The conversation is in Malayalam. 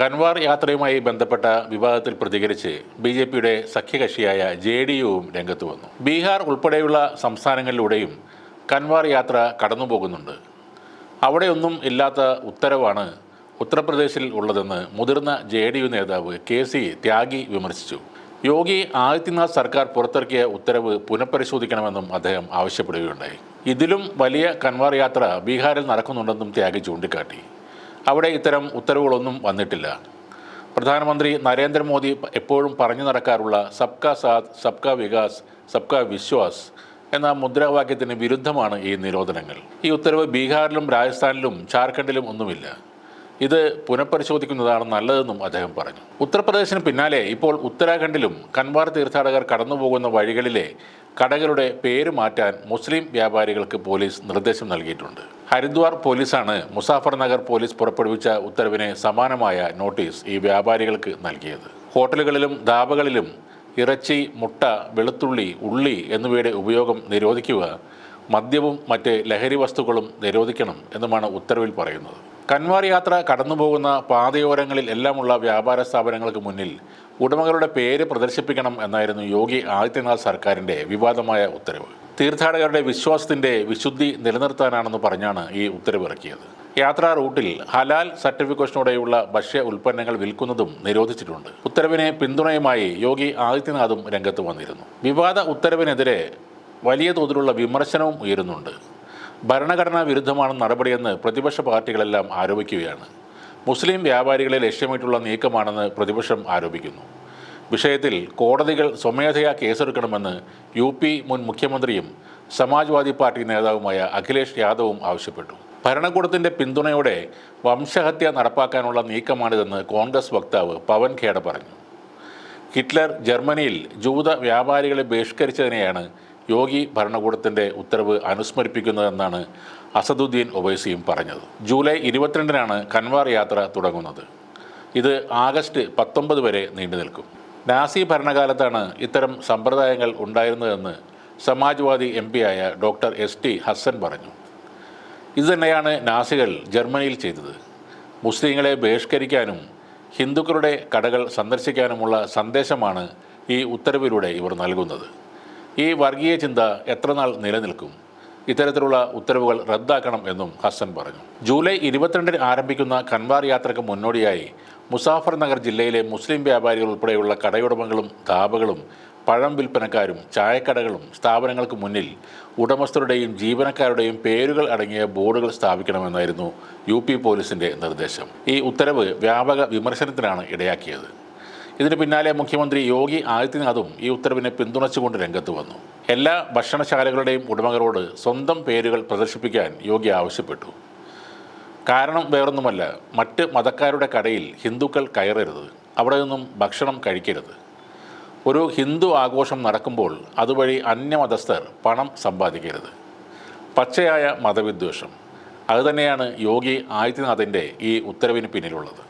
കൻവാർ യാത്രയുമായി ബന്ധപ്പെട്ട വിവാദത്തിൽ പ്രതികരിച്ച് ബി ജെ പിയുടെ സഖ്യകക്ഷിയായ ജെ ഡി യുവും രംഗത്ത് വന്നു. ബീഹാർ ഉൾപ്പെടെയുള്ള സംസ്ഥാനങ്ങളിലൂടെയും കൻവാർ യാത്ര കടന്നുപോകുന്നുണ്ട്. അവിടെയൊന്നും ഇല്ലാത്ത ഉത്തരവാണ് ഉത്തർപ്രദേശിൽ ഉള്ളതെന്ന് മുതിർന്ന ജെ ഡി യു നേതാവ് കെ സി ത്യാഗി വിമർശിച്ചു. യോഗി ആദിത്യനാഥ് സർക്കാർ പുറത്തിറക്കിയ ഉത്തരവ് പുനഃപരിശോധിക്കണമെന്നും അദ്ദേഹം ആവശ്യപ്പെടുകയുണ്ടായി. ഇതിലും വലിയ കൻവാർ യാത്ര ബീഹാറിൽ നടക്കുന്നുണ്ടെന്നും ത്യാഗി ചൂണ്ടിക്കാട്ടി. അവിടെ ഇത്തരം ഉത്തരവുകളൊന്നും വന്നിട്ടില്ല. പ്രധാനമന്ത്രി നരേന്ദ്രമോദി എപ്പോഴും പറഞ്ഞു നടക്കാറുള്ള സബ്കാ സാത് സബ്കാ വികാസ് സബ്കാ വിശ്വാസ് എന്ന മുദ്രാവാക്യത്തിന് വിരുദ്ധമാണ് ഈ നിരോധനങ്ങൾ. ഈ ഉത്തരവ് ബീഹാറിലും രാജസ്ഥാനിലും ജാർഖണ്ഡിലും ഒന്നുമില്ല. ഇത് പുനഃപരിശോധിക്കുന്നതാണ് നല്ലതെന്നും അദ്ദേഹം പറഞ്ഞു. ഉത്തർപ്രദേശിന് പിന്നാലെ ഇപ്പോൾ ഉത്തരാഖണ്ഡിലും കൻവാർ തീർത്ഥാടകർ കടന്നുപോകുന്ന വഴികളിലെ കടകളുടെ പേര് മാറ്റാൻ മുസ്ലിം വ്യാപാരികൾക്ക് പോലീസ് നിർദ്ദേശം നൽകിയിട്ടുണ്ട്. ഹരിദ്വാർ പോലീസാണ് മുസാഫർ നഗർ പോലീസ് പുറപ്പെടുവിച്ച ഉത്തരവിന് സമാനമായ നോട്ടീസ് ഈ വ്യാപാരികൾക്ക് നൽകിയത്. ഹോട്ടലുകളിലും ധാബകളിലും ഇറച്ചി മുട്ട വെളുത്തുള്ളി ഉള്ളി എന്നിവയുടെ ഉപയോഗം നിരോധിക്കുക മദ്യവും മറ്റ് ലഹരി വസ്തുക്കളും നിരോധിക്കണം എന്നുമാണ് ഉത്തരവിൽ പറയുന്നത്. കൻവാർ യാത്ര കടന്നുപോകുന്ന പാതയോരങ്ങളിൽ എല്ലാമുള്ള വ്യാപാര സ്ഥാപനങ്ങൾക്ക് മുന്നിൽ ഉടമകളുടെ പേര് പ്രദർശിപ്പിക്കണം എന്നായിരുന്നു യോഗി ആദിത്യനാഥ് സർക്കാരിന്റെ വിവാദമായ ഉത്തരവ്. തീർത്ഥാടകരുടെ വിശ്വാസത്തിന്റെ വിശുദ്ധി നിലനിർത്താനാണെന്ന് പറഞ്ഞാണ് ഈ ഉത്തരവ് ഇറക്കിയത് യാത്രാ റൂട്ടിൽ ഹലാൽ സർട്ടിഫിക്കേഷനോടെയുള്ള ഭക്ഷ്യ ഉൽപ്പന്നങ്ങൾ വിൽക്കുന്നതും നിരോധിച്ചിട്ടുണ്ട്. ഉത്തരവിനെ പിന്തുണയുമായി യോഗി ആദിത്യനാഥും രംഗത്ത് വന്നിരുന്നു. വിവാദ ഉത്തരവിനെതിരെ വലിയ തോതിലുള്ള വിമർശനവും ഉയരുന്നുണ്ട്. ഭരണഘടനാ വിരുദ്ധമാണ് നടപടിയെന്ന് പ്രതിപക്ഷ പാർട്ടികളെല്ലാം ആരോപിക്കുകയാണ്. മുസ്ലിം വ്യാപാരികളെ ലക്ഷ്യമിട്ടുള്ള നീക്കമാണെന്ന് പ്രതിപക്ഷം ആരോപിക്കുന്നു. വിഷയത്തിൽ കോടതികൾ സ്വമേധയാ കേസെടുക്കണമെന്ന് യു പി മുൻ മുഖ്യമന്ത്രിയും സമാജ്വാദി പാർട്ടി നേതാവുമായ അഖിലേഷ് യാദവും ആവശ്യപ്പെട്ടു. ഭരണകൂടത്തിന്റെ പിന്തുണയോടെ വംശഹത്യ നടപ്പാക്കാനുള്ള നീക്കമാണിതെന്ന് കോൺഗ്രസ് വക്താവ് പവൻ ഖേഡ പറഞ്ഞു. ഹിറ്റ്ലർ ജർമ്മനിയിൽ ജൂത വ്യാപാരികളെ ബഹിഷ്കരിച്ചതിനെയാണ് യോഗി ഭരണകൂടത്തിന്റെ ഉത്തരവ് അനുസ്മരിപ്പിക്കുന്നതെന്നാണ് അസദുദ്ദീൻ ഒവൈസിയും പറഞ്ഞത്. ജൂലൈ ഇരുപത്തിരണ്ടിനാണ് കൻവാർ യാത്ര തുടങ്ങുന്നത്. ഇത് ആഗസ്റ്റ് പത്തൊമ്പത് വരെ നീണ്ടു നിൽക്കും നാസി ഭരണകാലത്താണ് ഇത്തരം സമ്പ്രദായങ്ങൾ ഉണ്ടായിരുന്നതെന്ന് സമാജ്വാദി എം ആയ ഡോക്ടർ എസ് ടി ഹസ്സൻ പറഞ്ഞു. ഇതുതന്നെയാണ് നാസികൾ ജർമ്മനിയിൽ ചെയ്തത്. മുസ്ലിങ്ങളെ ബഹിഷ്കരിക്കാനും ഹിന്ദുക്കളുടെ കടകൾ സന്ദർശിക്കാനുമുള്ള സന്ദേശമാണ് ഈ ഉത്തരവിലൂടെ ഇവർ നൽകുന്നത്. ഈ വർഗീയ ചിന്ത എത്രനാൾ നിലനിൽക്കും? ഇത്തരത്തിലുള്ള ഉത്തരവുകൾ റദ്ദാക്കണം എന്നും ഹസൻ പറഞ്ഞു. ജൂലൈ ഇരുപത്തിരണ്ടിന് ആരംഭിക്കുന്ന കൻവാർ യാത്രയ്ക്ക് മുന്നോടിയായി മുസാഫർ നഗർ ജില്ലയിലെ മുസ്ലിം വ്യാപാരികൾ ഉൾപ്പെടെയുള്ള കടയുടമകളും ധാബകളും പഴം വിൽപ്പനക്കാരും ചായക്കടകളും സ്ഥാപനങ്ങൾക്ക് മുന്നിൽ ഉടമസ്ഥരുടെയും ജീവനക്കാരുടെയും പേരുകൾ അടങ്ങിയ ബോർഡുകൾ സ്ഥാപിക്കണമെന്നായിരുന്നു യു പി പോലീസിന്റെ നിർദ്ദേശം. ഈ ഉത്തരവ് വ്യാപക വിമർശനത്തിനാണ് ഇടയാക്കിയത്. ഇതിന് പിന്നാലെ മുഖ്യമന്ത്രി യോഗി ആദിത്യനാഥും ഈ ഉത്തരവിനെ പിന്തുണച്ചുകൊണ്ട് രംഗത്ത് വന്നു. എല്ലാ ഭക്ഷണശാലകളുടെയും ഉടമകളോട് സ്വന്തം പേരുകൾ പ്രദർശിപ്പിക്കാൻ യോഗി ആവശ്യപ്പെട്ടു. കാരണം വേറൊന്നുമല്ല മറ്റ് മതക്കാരുടെ കടയിൽ ഹിന്ദുക്കൾ കയറരുത് അവിടെ നിന്നും ഭക്ഷണം കഴിക്കരുത്. ഒരു ഹിന്ദു ആഘോഷം നടക്കുമ്പോൾ അതുവഴി അന്യമതസ്ഥർ പണം സമ്പാദിക്കരുത്. പച്ചയായ മതവിദ്വേഷം. അതുതന്നെയാണ് യോഗി ആദിത്യനാഥിന്റെ ഈ ഉത്തരവിന് പിന്നിലുള്ളത്.